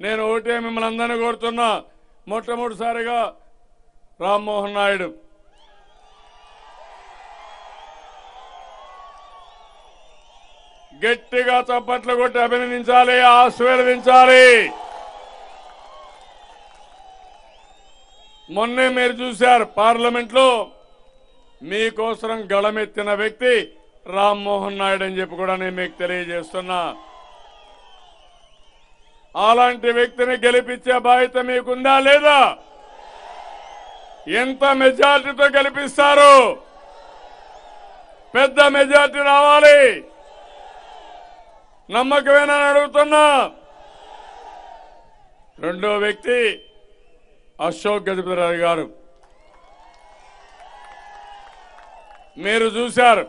నేను ఒకటే మిమ్మల్ని అందరినీ కోరుతున్నా. మొట్టమొదటిసారిగా రామ్మోహన్ నాయుడు. గట్టిగా చప్పట్లు కొట్టి అభినందించాలి ఆశీర్వదించాలి. మొన్నే మీరు చూశారు పార్లమెంట్లో మీకోసం గళమెత్తిన వ్యక్తి రామ్మోహన్ నాయుడు అని చెప్పి కూడా నేను మీకు తెలియజేస్తున్నా. అలాంటి వ్యక్తిని గెలిపించే బాధ్యత మీకుందా లేదా? ఎంత మెజార్టీతో గెలిపిస్తారు? పెద్ద మెజార్టీ రావాలి. నమ్మకమేనా అడుగుతున్నా. రెండో వ్యక్తి అశోక్ గజపతిరాజు గారు. మీరు చూశారు.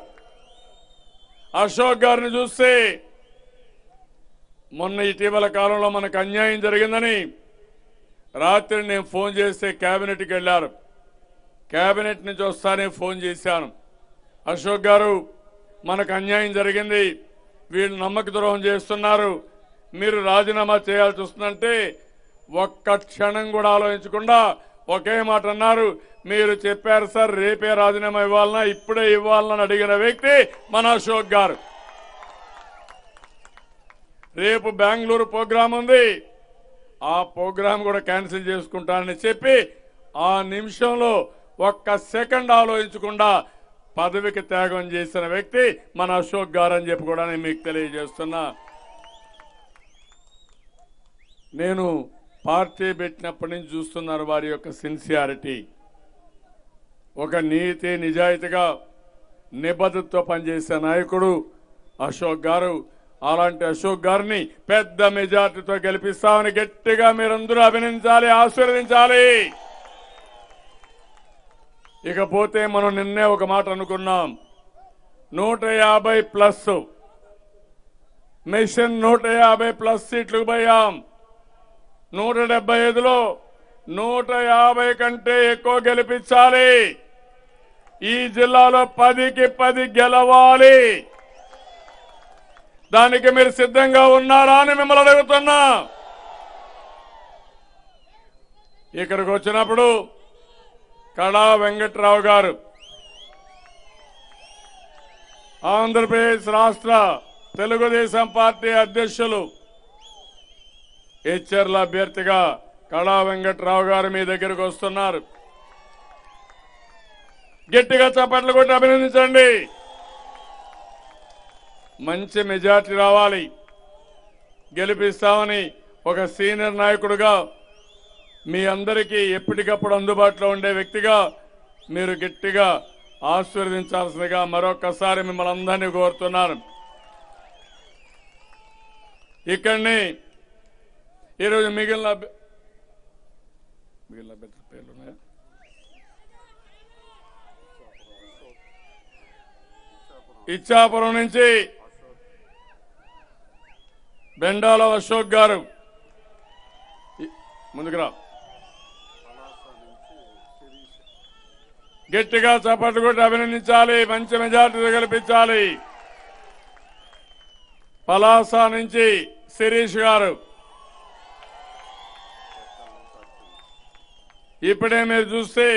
అశోక్ గారిని చూస్తే మొన్న ఇటీవల కాలంలో మనకు అన్యాయం జరిగిందని రాత్రి నేను ఫోన్ చేస్తే కేబినెట్కి వెళ్ళారు. కేబినెట్ నుంచి వస్తానే ఫోన్ చేశాను. అశోక్ గారు మనకు అన్యాయం జరిగింది. వీళ్ళు నమ్మక ద్రోహం చేస్తున్నారు. మీరు రాజీనామా చేయాల్సి వస్తుందంటే ఒక్క క్షణం కూడా ఆలోచించకుండా ఒకే మాట అన్నారు. మీరు చెప్పారు సార్ రేపే రాజీనామా ఇవ్వాలన్నా ఇప్పుడే ఇవ్వాలని అడిగిన వ్యక్తి మన అశోక్ గారు. రేపు బెంగళూరు ప్రోగ్రాం ఉంది. ఆ ప్రోగ్రాం కూడా క్యాన్సిల్ చేసుకుంటానని చెప్పి ఆ నిమిషంలో ఒక్క సెకండ్ ఆలోచించకుండా పదవికి త్యాగం చేసిన వ్యక్తి మన అశోక్ గారు అని చెప్పి కూడా నేను మీకు తెలియజేస్తున్నా. నేను పార్టీ పెట్టినప్పటి నుంచి చూస్తున్నారు వారి యొక్క సిన్సియారిటీ. ఒక నీతి నిజాయితీగా నిబద్ధతతో పనిచేసే నాయకుడు అశోక్ గారు అలాంటి అశోక్ గారిని పెద్ద మెజార్టీతో గెలిపిస్తామని గట్టిగా మీరందరూ అభినందించాలి ఆశీర్వదించాలి. ఇకపోతే మనం నిన్నే ఒక మాట అనుకున్నాం. నూట యాభై ప్లస్. మిషన్ నూట యాభై ప్లస్ సీట్లు పోయాం. నూట డెబ్బై ఐదులో నూట యాభై కంటే ఎక్కువ గెలిపించాలి. ఈ జిల్లాలో పదికి పది గెలవాలి. దానికి మీరు సిద్ధంగా ఉన్నారా అని మిమ్మల్ని అడుగుతున్నా. ఇక్కడికి వచ్చినప్పుడు కళా వెంకట్రావు గారు ఆంధ్రప్రదేశ్ రాష్ట్ర తెలుగుదేశం పార్టీ అధ్యక్షులు హెచ్ఆర్ల అభ్యర్థిగా కళా వెంకట్రావు గారు మీ దగ్గరకు వస్తున్నారు. గట్టిగా చప్పట్లు కొట్టి అభినందించండి. మంచి మెజార్టీ రావాలి. గెలిపిస్తామని ఒక సీనియర్ నాయకుడుగా మీ అందరికీ ఎప్పటికప్పుడు అందుబాటులో ఉండే వ్యక్తిగా మీరు గట్టిగా ఆశీర్వదించాల్సిందిగా మరొకసారి మిమ్మల్ని అందరినీ కోరుతున్నాను. ఇక్కడిని ఈరోజు మిగిలిన మిగిలిన అభ్యర్థుల పేర్లు ఉన్నాయా ఇచ్చాపురం నుంచి బెండాల అశోక్ గారు. ముందుకురా గట్టిగా చప్పట్లు కొట్టి అభినందించాలి మంచి మెజార్టీ గెలిపించాలి. పలాస నుంచి శిరీష్ గారు. ఇప్పుడే మీరు చూస్తే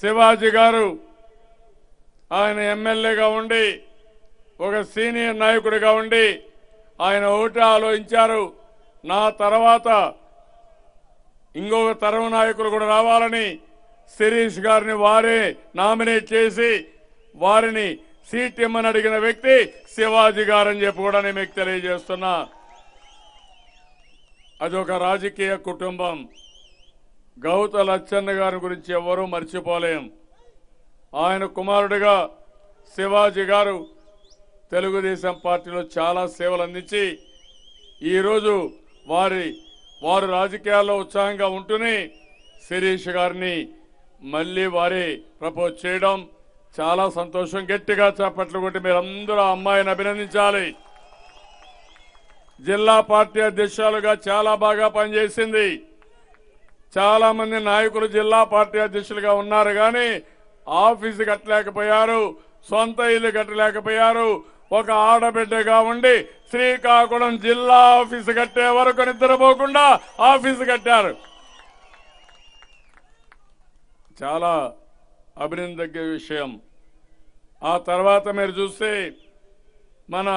శివాజీ గారు ఆయన ఎమ్మెల్యేగా ఉండి ఒక సీనియర్ నాయకుడిగా ఉండి ఆయన ఒకటి ఆలోచించారు. నా తర్వాత ఇంకొక తరం నాయకులు కూడా రావాలని శిరీష్ గారిని వారే నామినేట్ చేసి వారిని సీట్ ఇమ్మని అడిగిన వ్యక్తి శివాజీ గారని చెప్పి కూడా నేను మీకు తెలియజేస్తున్నా. అదొక రాజకీయ కుటుంబం. గౌత లచ్చన్న గారి గురించి ఎవరూ మర్చిపోలేం. ఆయన కుమారుడిగా శివాజీ గారు తెలుగుదేశం పార్టీలో చాలా సేవలు అందించి ఈరోజు వారి వారు రాజకీయాల్లో ఉత్సాహంగా ఉంటూనే శిరీష్ గారిని మళ్ళీ వారి ప్రపోజ్ చేయడం చాలా సంతోషం. గట్టిగా చేపట్లు కొట్టి మీరందరూ ఆ అమ్మాయిని అభినందించాలి. జిల్లా పార్టీ అధ్యక్షులుగా చాలా బాగా పనిచేసింది. చాలా మంది నాయకులు జిల్లా పార్టీ అధ్యక్షులుగా ఉన్నారు కానీ ఆఫీసు కట్టలేకపోయారు సొంత ఇల్లు కట్టలేకపోయారు ఒక ఆడబిడ్డగా ఉండి శ్రీకాకుళం జిల్లా ఆఫీసు కట్టే వరకు నిద్రపోకుండా ఆఫీసు కట్టారు. చాలా అభినందగ్గ విషయం. ఆ తర్వాత మీరు చూస్తే మన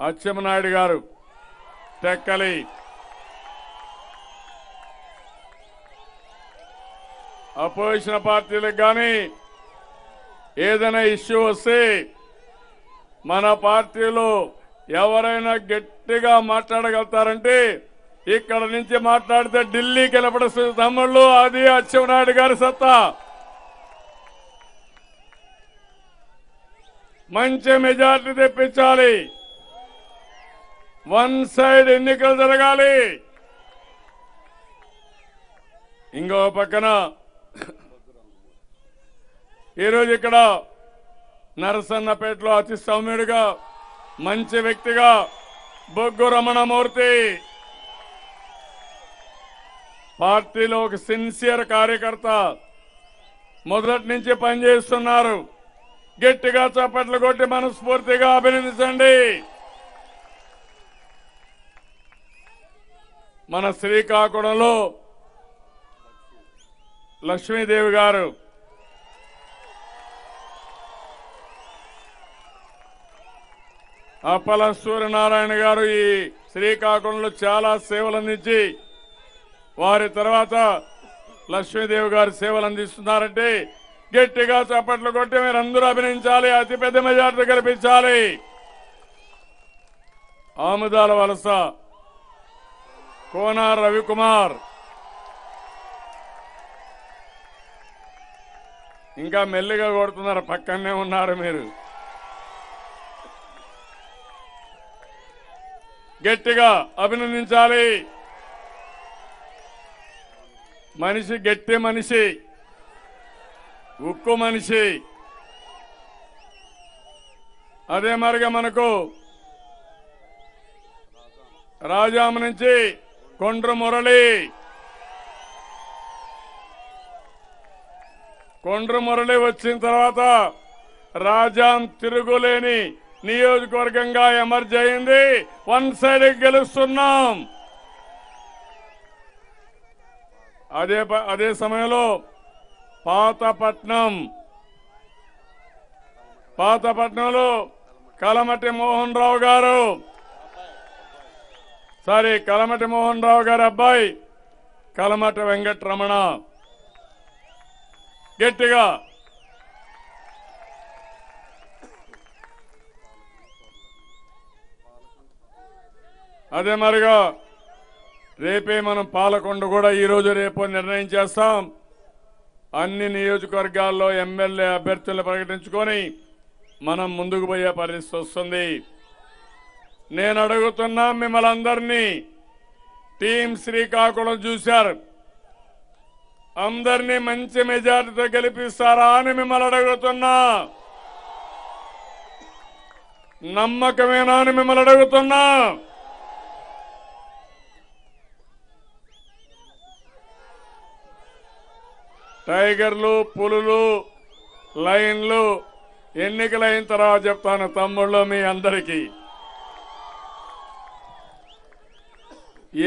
అచ్చెమనాయుడు గారు టెక్కలి. అపోజిషన్ పార్టీలకు కానీ ఏదైనా ఇష్యూ వస్తే మన పార్టీలో ఎవరైనా గట్టిగా మాట్లాడగలుగుతారంటే ఇక్కడ నుంచి మాట్లాడితే ఢిల్లీకి వెళ్ళబడుతుంది తమ్ముళ్ళు అది అచ్చెన్నాయుడు గారి సత్తా. మంచి మెజార్టీ తెప్పించాలి. వన్ సైడ్ ఎన్నికలు జరగాలి. ఇంకో పక్కన ఈరోజు ఇక్కడ నరసన్నపేటలో అతి సౌమ్యుడిగా మంచి వ్యక్తిగా బొగ్గు రమణమూర్తి. పార్టీలో ఒక సిన్సియర్ కార్యకర్త మొదటి నుంచి పనిచేస్తున్నారు. గట్టిగా చప్పట్లు కొట్టి మనస్ఫూర్తిగా అభినందించండి. మన శ్రీకాకుళంలో లక్ష్మీదేవి గారు అప్పల సూర్యనారాయణ గారు ఈ శ్రీకాకుళంలో చాలా సేవలు అందించి వారి తర్వాత లక్ష్మీదేవి గారు సేవలు అందిస్తున్నారంటే గట్టిగా చప్పట్లు కొట్టి మీరు అందరూ అభినందించాలి అతిపెద్ద మెజార్టీ కల్పించాలి ఆముదాల వలస కోనార్ రవికుమార్. ఇంకా మెల్లిగా కొడుతున్నారు పక్కనే ఉన్నారు మీరు. గట్టిగా అభినందించాలి. మనిషి గట్టి మనిషి ఉక్కు మనిషి. అదే మరిగా మనకు రాజాం నుంచి కొండ్ర మురళి. కొండ్ర మురళి వచ్చిన తర్వాత రాజాం తిరుగులేని నియోజకవర్గంగా ఎమర్జ్ అయింది. వన్ సైడ్ గెలుస్తున్నాం. అదే ప- అదే సమయంలో పాతపట్నం పాతపట్నంలో కలమటి మోహన్ రావు గారు. సారీ కలమటి మోహన్ రావు గారి అబ్బాయి కలమటి వెంకటరమణ. గట్టిగా అదే మరిగా రేపే మనం పాలకొండ కూడా ఈరోజు రేపు నిర్ణయం చేస్తాం. అన్ని నియోజకవర్గాల్లో ఎమ్మెల్యే అభ్యర్థులను ప్రకటించుకొని మనం ముందుకు పోయే పరిస్థితి వస్తుంది. నేను అడుగుతున్నా మిమ్మల్ని అందరినీ టీం శ్రీకాకుళం చూశారు. అందరినీ మంచి మెజారిటీతో గెలిపిస్తారా అని మిమ్మల్ని అడుగుతున్నా. నమ్మకమేనా అని మిమ్మల్ని అడుగుతున్నా. టైగర్లు పులులు లైన్లు ఎన్నికలైన తర్వాత చెప్తాను తమ్ముళ్ళు మీ అందరికీ.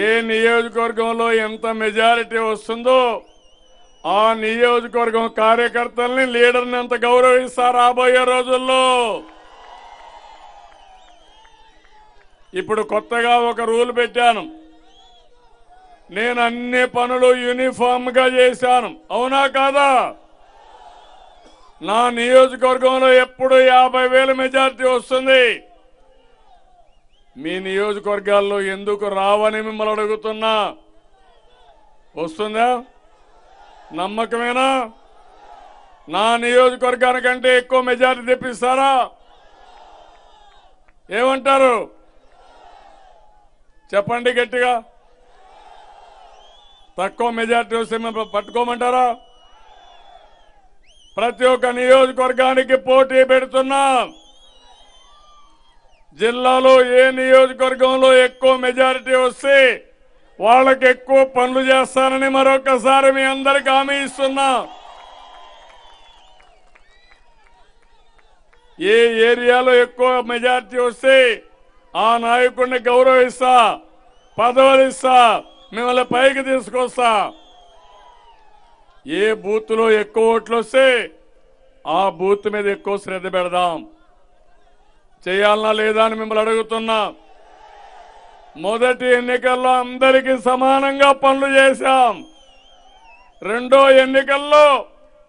ఏ నియోజకవర్గంలో ఎంత మెజారిటీ వస్తుందో ఆ నియోజకవర్గం కార్యకర్తల్ని లీడర్ని ఎంత గౌరవిస్తారు రాబోయే రోజుల్లో? ఇప్పుడు కొత్తగా ఒక రూల్ పెట్టాను. నేను అన్ని పనులు యూనిఫామ్గా చేశాను. అవునా కాదా? నా నియోజకవర్గంలో ఎప్పుడు యాభై వేల మెజార్టీ వస్తుంది? మీ నియోజకవర్గాల్లో ఎందుకు రావని మిమ్మల్ని అడుగుతున్నా? వస్తుందా? నమ్మకమేనా? నా నియోజకవర్గానికంటే ఎక్కువ మెజార్టీ తెప్పిస్తారా? ఏమంటారు? చెప్పండి గట్టిగా. తక్కువ మెజార్టీ వస్తే మిమ్మల్ని పట్టుకోమంటారా? ప్రతి ఒక్క నియోజకవర్గానికి పోటీ పెడుతున్నాం. జిల్లాలో ఏ నియోజకవర్గంలో ఎక్కువ మెజారిటీ వస్తే వాళ్ళకి ఎక్కువ పనులు చేస్తానని మరొకసారి మీ అందరికి హామీ ఇస్తున్నా. ఏ ఏరియాలో ఎక్కువ మెజారిటీ వస్తే ఆ నాయకుడిని గౌరవిస్తా పదవులు ఇస్తా మిమ్మల్ని పైకి తీసుకొస్తా. ఏ బూత్లో ఎక్కువ ఓట్లు వస్తే ఆ బూత్ మీద ఎక్కువ శ్రద్ధ పెడదాం. చేయాలనా లేదా అని మిమ్మల్ని అడుగుతున్నా. మొదటి ఎన్నికల్లో అందరికీ సమానంగా పనులు చేశాం. రెండో ఎన్నికల్లో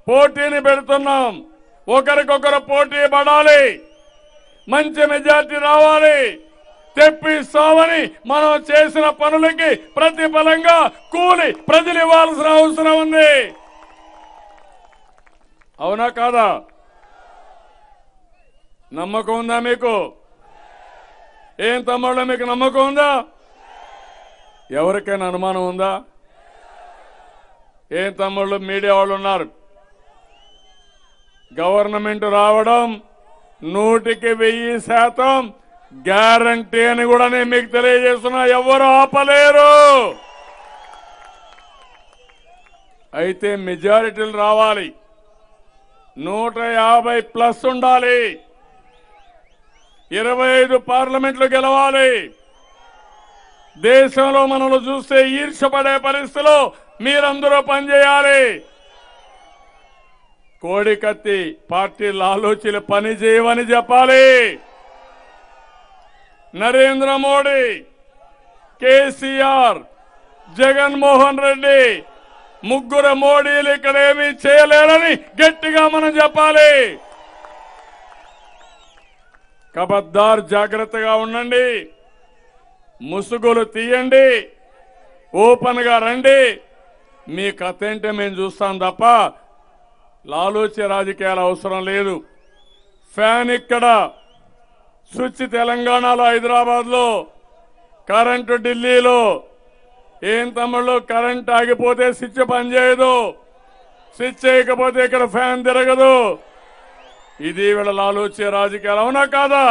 పోటీని పెడుతున్నాం. ఒకరికొకరు పోటీ పడాలి. మంచి మెజార్టీ రావాలి. తెప్పిస్తామని మనం చేసిన పనులకి ప్రతిఫలంగా కూలి ప్రజలు ఇవ్వాల్సిన అవసరం ఉంది. అవునా కాదా? నమ్మకం ఉందా మీకు? ఏం తమ్ముళ్ళ మీకు నమ్మకం ఉందా? ఎవరికైనా అనుమానం ఉందా? ఏం తమ్ముళ్ళు మీడియా వాళ్ళు ఉన్నారు? గవర్నమెంట్ రావడం నూటికి వెయ్యి శాతం గ్యారంటీ అని కూడా నేను మీకు తెలియజేస్తున్నా ఎవరు ఆపలేరు. అయితే మెజారిటీలు రావాలి. నూట యాభై ప్లస్ ఉండాలి. ఇరవై ఐదు పార్లమెంట్లు గెలవాలి. దేశంలో మనల్ని చూస్తే ఈర్షపడే పరిస్థితిలో మీరందరూ పనిచేయాలి. కోడికత్తి పార్టీల ఆలోచనలు పని చేయవని చెప్పాలి. నరేంద్ర మోడీ కేసీఆర్ జగన్మోహన్ రెడ్డి ముగ్గురు మోడీలు ఇక్కడ ఏమీ చేయలేరని గట్టిగా మనం చెప్పాలి. కబద్దార్ జాగ్రత్తగా ఉండండి. ముసుగులు తీయండి. ఓపెన్గా రండి. మీ కథ ఏంటో మేము చూస్తాం తప్ప లాలోచే రాజకీయాలు అవసరం లేదు. ఫ్యాన్ ఇక్కడ. స్విచ్ తెలంగాణలో హైదరాబాద్లో కరెంటు ఢిల్లీలో. ఏం తమ్ముళ్ళు కరెంట్ ఆగిపోతే స్విచ్ పనిచేయదు స్విచ్ చేయకపోతే ఇక్కడ ఫ్యాన్ తిరగదు. ఇది వీళ్ళ లాలోచే రాజకీయాలు అవునా కాదా?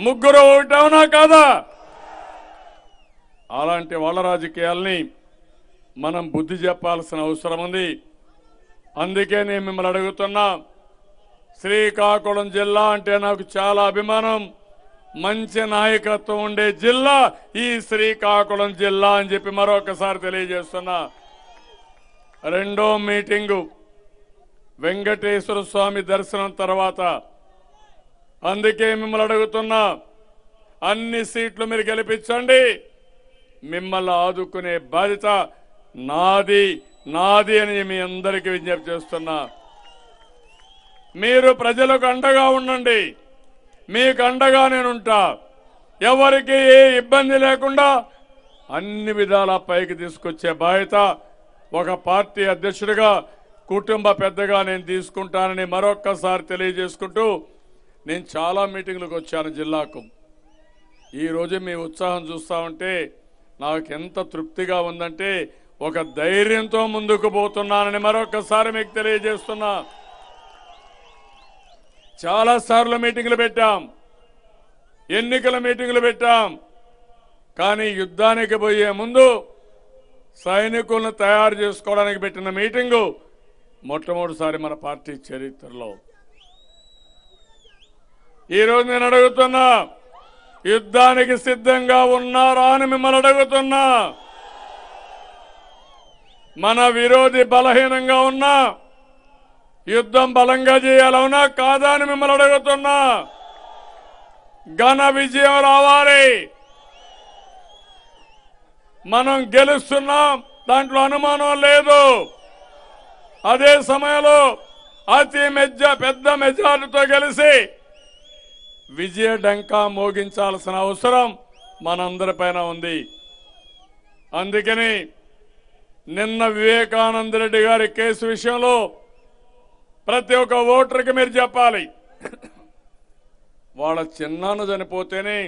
ముగ్గురు ఒకటి అవునా కాదా? అలాంటి వాళ్ళ రాజకీయాల్ని మనం బుద్ధి చెప్పాల్సిన అవసరం ఉంది. అందుకే నేను మిమ్మల్ని అడుగుతున్నా శ్రీకాకుళం జిల్లా అంటే నాకు చాలా అభిమానం. మంచి నాయకత్వం ఉండే జిల్లా ఈ శ్రీకాకుళం జిల్లా అని చెప్పి మరొకసారి తెలియజేస్తున్నా. రెండో మీటింగు వెంకటేశ్వర స్వామి దర్శనం తర్వాత. అందుకే మిమ్మల్ని అడుగుతున్నా అన్ని సీట్లు మీరు గెలిపించండి. మిమ్మల్ని ఆదుకునే బాధ్యత నాది నాది అని మీ అందరికీ విజ్ఞప్తి చేస్తున్నా. మీరు ప్రజలకు అండగా ఉండండి. మీకు అండగా నేనుంటా. ఎవరికి ఏ ఇబ్బంది లేకుండా అన్ని విధాల పైకి తీసుకొచ్చే బాధ్యత ఒక పార్టీ అధ్యక్షుడిగా కుటుంబ పెద్దగా నేను తీసుకుంటానని మరొక్కసారి తెలియజేసుకుంటూ నేను చాలా మీటింగ్లకు వచ్చాను జిల్లాకు. ఈరోజు మీ ఉత్సాహం చూస్తా ఉంటే నాకు ఎంత తృప్తిగా ఉందంటే ఒక ధైర్యంతో ముందుకు పోతున్నానని మరొకసారి మీకు తెలియజేస్తున్నా. చాలా సార్లు మీటింగ్లు పెట్టాం. ఎన్నికల మీటింగ్లు పెట్టాం. కానీ యుద్ధానికి పోయే ముందు సైనికులను తయారు చేసుకోవడానికి పెట్టిన మీటింగు మొట్టమొదటిసారి మన పార్టీ చరిత్రలో. ఈరోజు నేను అడుగుతున్నా యుద్ధానికి సిద్ధంగా ఉన్నారా అని మిమ్మల్ని అడుగుతున్నా. మన విరోధి బలహీనంగా ఉన్నా యుద్ధం బలంగా చేయాలవునా కాదా అని మిమ్మల్ని అడుగుతున్నా. ఘన విజయం రావాలి. మనం గెలుస్తున్నాం దాంట్లో అనుమానం లేదు. అదే సమయంలో అతి మెజ పెద్ద మెజార్టీతో కలిసి విజయ డంకా మోగించాల్సిన అవసరం మనందరిపైన ఉంది. అందుకని నిన్న వివేకానంద రెడ్డి గారి కేసు విషయంలో ప్రతి ఒక్క ఓటర్కి మీరు చెప్పాలి. వాళ్ళ చిన్నాను చనిపోతేనే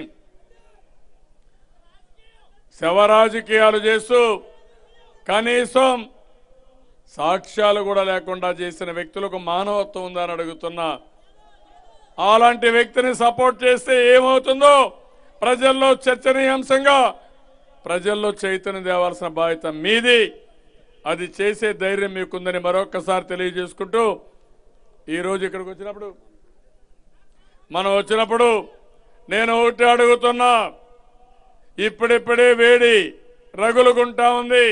శవరాజకీయాలు చేస్తూ కనీసం సాక్ష్యాలు కూడా లేకుండా చేసిన వ్యక్తులకు మానవత్వం ఉందని అడుగుతున్నా. అలాంటి వ్యక్తిని సపోర్ట్ చేస్తే ఏమవుతుందో ప్రజల్లో చర్చనీయాంశంగా ప్రజల్లో చైతన్యం తేవాల్సిన బాధ్యత మీది. అది చేసే ధైర్యం మీకుందని మరొక్కసారి తెలియజేసుకుంటూ ఈ రోజు ఇక్కడికి వచ్చినప్పుడు? మనం వచ్చినప్పుడు నేను ఒకటి అడుగుతున్నా. ఇప్పుడిప్పుడే వేడి రగులుకుంటా ఉంది.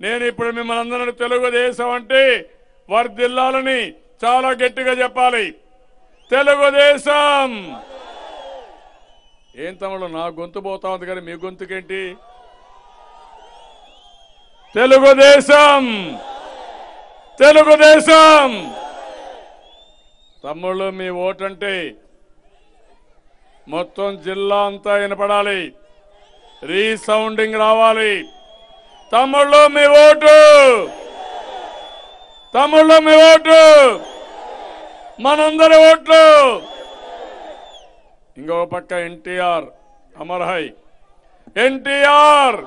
నేను ఇప్పుడు మిమ్మల్ని అందరినీ తెలుగుదేశం అంటే వర్దిల్లాలని చాలా గట్టిగా చెప్పాలి. తెలుగుదేశం! ఏం తమ్ముడు నా గొంతు పోతా ఉంది కానీ మీ గొంతుకేంటి? తెలుగుదేశం! తెలుగుదేశం! తమ్ముళ్ళు మీ ఓటంటే మొత్తం జిల్లా అంతా వినపడాలి. రీసౌండింగ్ రావాలి. తమ్ముళ్ళు మీ ఓటు! తమ్ముళ్ళు మీ ఓటు! మనందరి ఓట్లు! ఇంకో పక్క ఎన్టీఆర్ అమర్హై ఎన్టీఆర్!